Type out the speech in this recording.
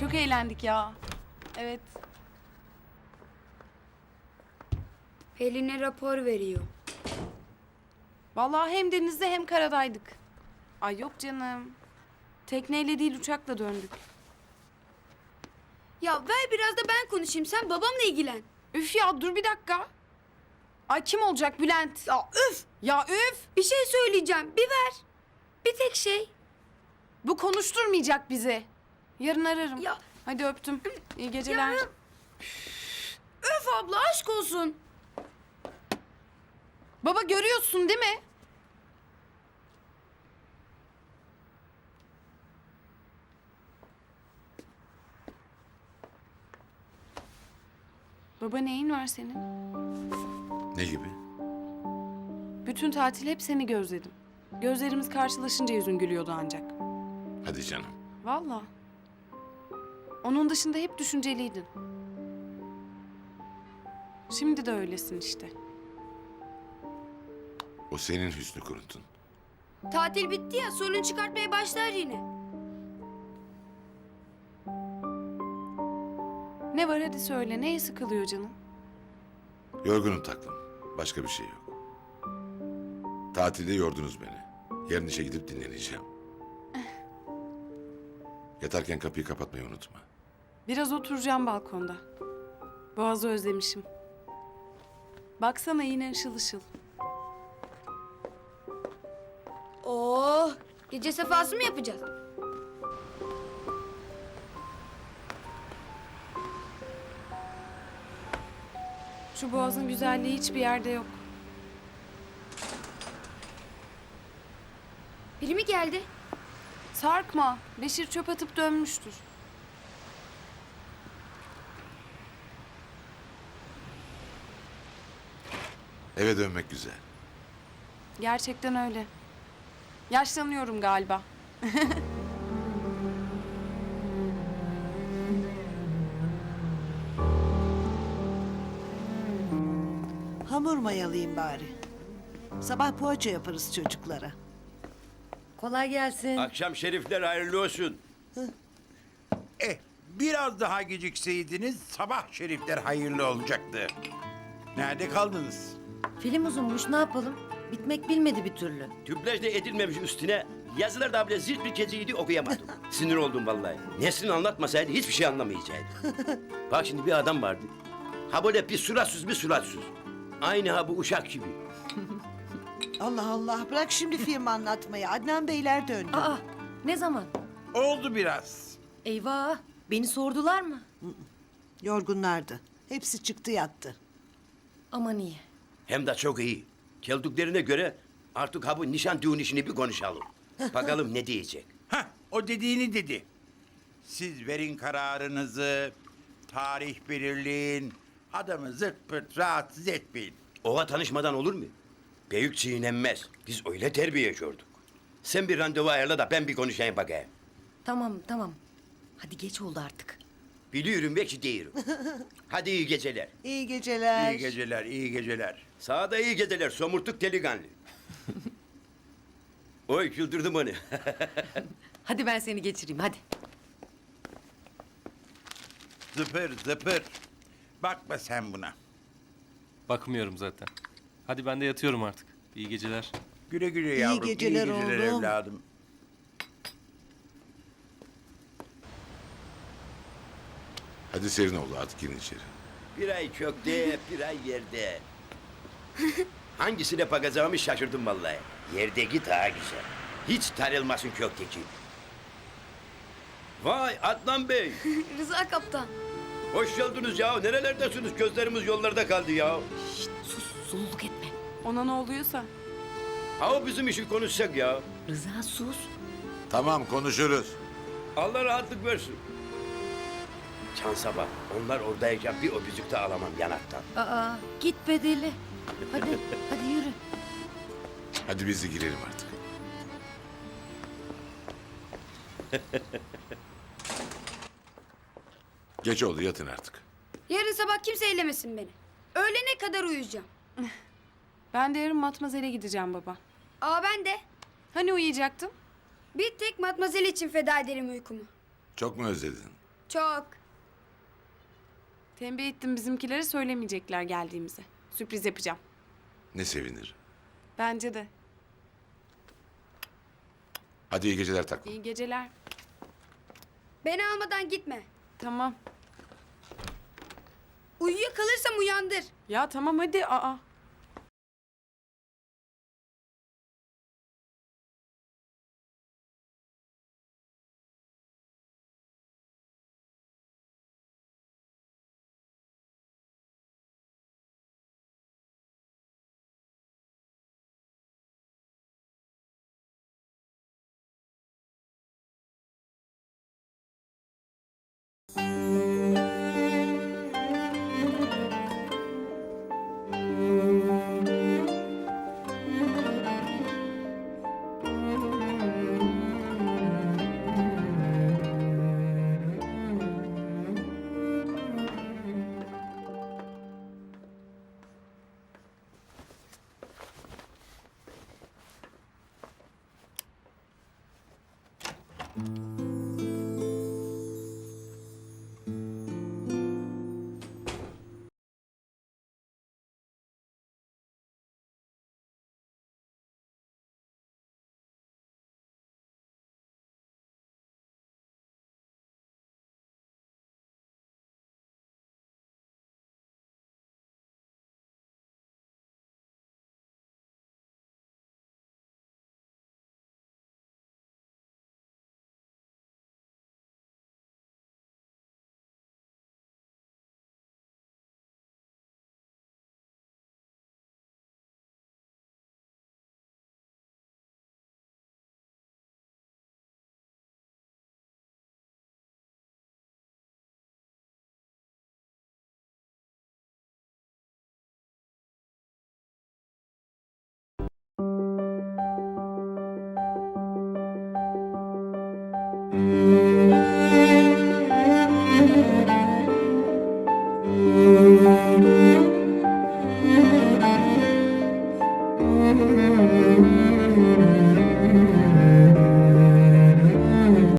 Çok eğlendik ya. Evet. Pelin'e rapor veriyor. Vallahi hem denizde hem karadaydık. Ay yok canım. Tekneyle değil uçakla döndük. Ya ver biraz da ben konuşayım. Sen babamla ilgilen. Üf ya dur bir dakika. Ay kim olacak Bülent? Ya üf! Ya üf! Bir şey söyleyeceğim. Bir ver. Bir tek şey. Bu konuşturmayacak bizi. Yarın ararım. Ya Hadi öptüm. İyi geceler. Ya. öf abla aşk olsun. Baba görüyorsun değil mi? Baba neyin var senin? Ne gibi? Bütün tatil hep seni gözledim. Gözlerimiz karşılaşınca yüzün gülüyordu ancak. Hadi canım. Vallahi. Onun dışında hep düşünceliydin. Şimdi de öylesin işte. O senin hüsnü kuruntun. Tatil bitti ya sorun çıkartmaya başlar yine. Ne var hadi söyle. Neye sıkılıyor canım? Yorgunum taklım. Başka bir şey yok. Tatilde yordunuz beni. Yarın işe gidip dinleneceğim. Yatarken kapıyı kapatmayı unutma. Biraz oturacağım balkonda. Boğazı özlemişim. Baksana yine ışıl ışıl. Oo, gece sefası mı yapacağız? Şu boğazın güzelliği hiçbir yerde yok. Biri mi geldi? Sarkma. Beşir çöp atıp dönmüştür. Eve dönmek güzel. Gerçekten öyle. Yaşlanıyorum galiba. Hamur mayalayayım bari. Sabah poğaça yaparız çocuklara. Kolay gelsin. Akşam şerifler hayırlı olsun. Eh, biraz daha gecikseydiniz sabah şerifler hayırlı olacaktı. Nerede kaldınız? Film uzunmuş ne yapalım? Bitmek bilmedi bir türlü. Tüplaj da edilmemiş üstüne. Yazılar da bile zil bir keziydi okuyamadım. Sinir oldum vallahi. Nesrin anlatmasaydı hiçbir şey anlamayacaktı. Bak şimdi bir adam vardı. Ha böyle bir suratsız bir suratsız. Aynı ha bu uşak gibi. Allah Allah bırak şimdi film anlatmayı. Adnan Beyler döndü. Aa ne zaman? Oldu biraz. Eyvah beni sordular mı? Yorgunlardı. Hepsi çıktı yattı. Aman iyi. Hem de çok iyi. Geldiklerine göre artık ha bu nişan düğün işini bir konuşalım. Bakalım ne diyecek. Hah, o dediğini dedi. Siz verin kararınızı, tarih belirleyin, adamı zırt pırt rahatsız etmeyin. Ova tanışmadan olur mu? Büyük çiğnenmez. Biz öyle terbiye gördük. Sen bir randevu ayarla da ben bir konuşayım bakayım. Tamam tamam. Hadi geç oldu artık. Biliyorum belki değilim. Hadi iyi geceler. İyi geceler. İyi geceler, iyi geceler. Sana da iyi geceler somurtuk delikanlı. Oy güldürdüm onu. Hadi ben seni geçireyim hadi. Zıpır zıpır. Bakma sen buna. Bakmıyorum zaten. Hadi ben de yatıyorum artık. İyi geceler. Güle güle İyi yavrum. geceler oğlum. evladım. Hadi serin oldu artık girin içeri. bir ay kökte, bir ay yerde. Hangisine bakacağımı şaşırdım vallahi. Yerdeki daha güzel. Hiç tarılmasın kökteki. Vay Adnan Bey. Rıza kaptan. Hoş geldiniz ya. Nerelerdesiniz? Gözlerimiz yollarda kaldı ya. Şşt sus sululuk etme. Ona ne oluyorsa. Ha o bizim işi konuşsak ya. Rıza sus. Tamam konuşuruz. Allah rahatlık versin. Şansa bak. Onlar oradayken bir öpücük de alamam yanaktan. Aa git bedeli. Hadi hadi yürü. Hadi biz de girelim artık. Geç oldu yatın artık. Yarın sabah kimse eylemesin beni. Öğlene kadar uyuyacağım. Ben de yarın matmazele gideceğim baba. Aa ben de. Hani uyuyacaktım? Bir tek matmazel için feda ederim uykumu. Çok mu özledin? Çok. Tembih ettim bizimkilere söylemeyecekler geldiğimizi. Sürpriz yapacağım. Ne sevinir. Bence de. Hadi iyi geceler taklım. İyi geceler. Beni almadan gitme. Tamam. Uyuyakalırsam uyandır. Ya tamam hadi. Aa. Mm-hmm.